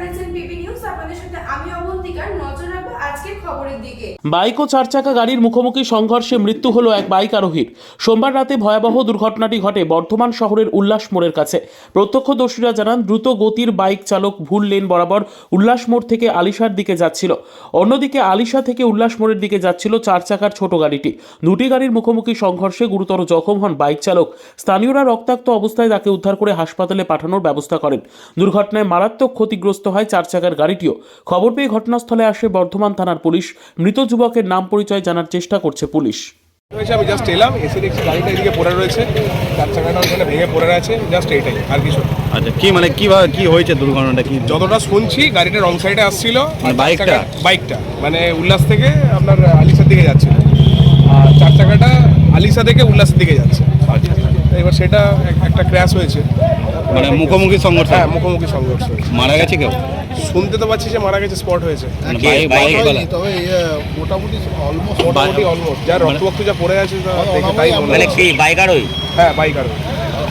দেখছেন PP news bike ও চার চাকা গাড়ির মুখোমুখি সংঘর্ষে মৃত্যু হলো এক বাইক আরোহীর। সোমবার রাতে ভয়াবহ দুর্ঘটনাটি ঘটে বর্ধমান শহরের উল্লাস মোড়ের কাছে। প্রত্যক্ষদর্শীরা জানান, দ্রুত গতির বাইক চালক ভুল লেন বরাবর উল্লাস মোড় থেকে আলিশার দিকে যাচ্ছিল। অন্যদিকে আলিশা থেকে উল্লাস মোড়ের দিকে যাচ্ছিল চার চাকার ছোট গাড়িটি। দুটি গাড়ির মুখোমুখি সংঘর্ষে গুরুতর জখম হন বাইক চালক। স্থানীয়রা রক্তাক্ত অবস্থায় তাকে উদ্ধার করে হাসপাতালে পাঠানোর ব্যবস্থা করেন। দুর্ঘটনায় মারাত্মক ক্ষতিগ্রস্ত হয় চার চাকার গাড়িটিও খবর পেয়ে ঘটনাস্থলে আসে বর্ধমান থানার পুলিশ। মৃত যুবকের নাম পরিচয় জানার চেষ্টা করছে পুলিশ। হয়েছে আমি জাস্ট এলাম এসে দেখছি গাড়িটা এদিকে পড়ে রয়েছে। চার চাকাটা ওখানে ভেঙে পড়ে আছে জাস্ট এইটাই আর কিছু আচ্ছা কি মানে কীভাবে কি হয়েছে দুর্ঘটনাটা? কি যতটা শুনছি গাড়িটা রং সাইডে আসছিল মানে বাইকটা? বাইকটা মানে উল্লাস থেকে আপনার আলিশার দিকে যাচ্ছিল আর চার চাকাটা আলিশা থেকে উল্লাসের দিকে যাচ্ছে। এবার সেটা একটা ক্র্যাশ হয়েছে। মানে মুখোমুখি সংঘর্ষ? হ্যাঁ মুখোমুখি সংঘর্ষ মারা গেছে কেউ? শুনতে তো পাচ্ছি যে মারা গেছে স্পট হয়েছে। মানে তবে ইয়ে মোটামুটি অলমোস্ট মোটামুটি অলমোস্ট যা রক্তবক্ত যা পড়ে আছে তা তাই মানে কি বাইক আরোহী হ্যাঁ বাইক আর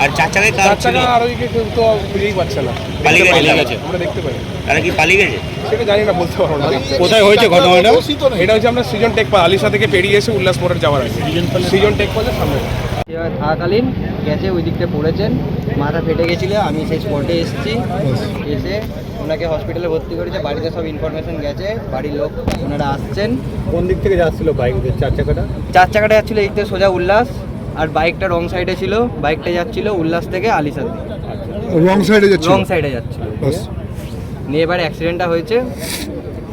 আর চার চাকায় কার চার ছিল? চাকা আর ওইকে কেউ তো খুঁজেই পাচ্ছে না। পালিয়ে দেখতে গেছে। পাই আমরা দেখতে পাই। তারা কি পালিয়ে গেছে? সেটা জানি না বলতে পারব না। কোথায় হয়েছে ঘটনাটা? এটা হচ্ছে আমরা সৃজন টেক পা আলিশা থেকে পেরিয়ে এসে উল্লাস মোড়ের যাওয়ার আছে সৃজন টেক পালের সামনে। থাকাকালীন গেছে ওই দিকটা পড়েছেন। মাথা ফেটে গেছিল আমি সেই স্পটে এসেছি। এসে ওনাকে হসপিটালে ভর্তি করেছে বাড়িতে সব ইনফরমেশন গেছে বাড়ির লোক ওনারা আসছেন। কোন দিক থেকে যাচ্ছিল বাইক চার চাকাটা? চার চাকাটা যাচ্ছিল এই তো সোজা উল্লাস আর বাইকটা রং সাইডে ছিল। বাইকটা যাচ্ছিল উল্লাস থেকে আলিসার রং সাইডে যাচ্ছে রং সাইডে যাচ্ছিল। নিয়ে এবার অ্যাক্সিডেন্টটা হয়েছে।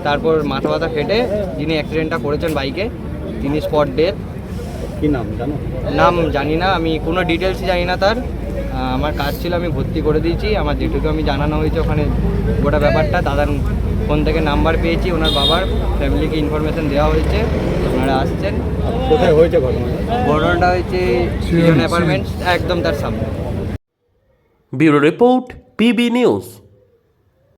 তারপর মাথা ব্যথা ফেটে যিনি অ্যাক্সিডেন্টটা করেছেন বাইকে তিনি স্পট ডেথ কি নাম জানো? নাম জানি না আমি কোনো ডিটেলস জানি না তার। আমার কাজ ছিল আমি ভর্তি করে দিয়েছি। আমার যেটুকু আমি জানানো হয়েছে ওখানে গোটা ব্যাপারটা। দাদার ফোন থেকে নাম্বার পেয়েছি ওনার বাবার ফ্যামিলিকে ইনফরমেশন দেওয়া হয়েছে। ওনারা আসছেন। কোথায় হয়েছে ঘটনাটা ঘটনাটা হয়েছে অ্যাপার্টমেন্ট একদম তার সামনে। Bureau report PB news.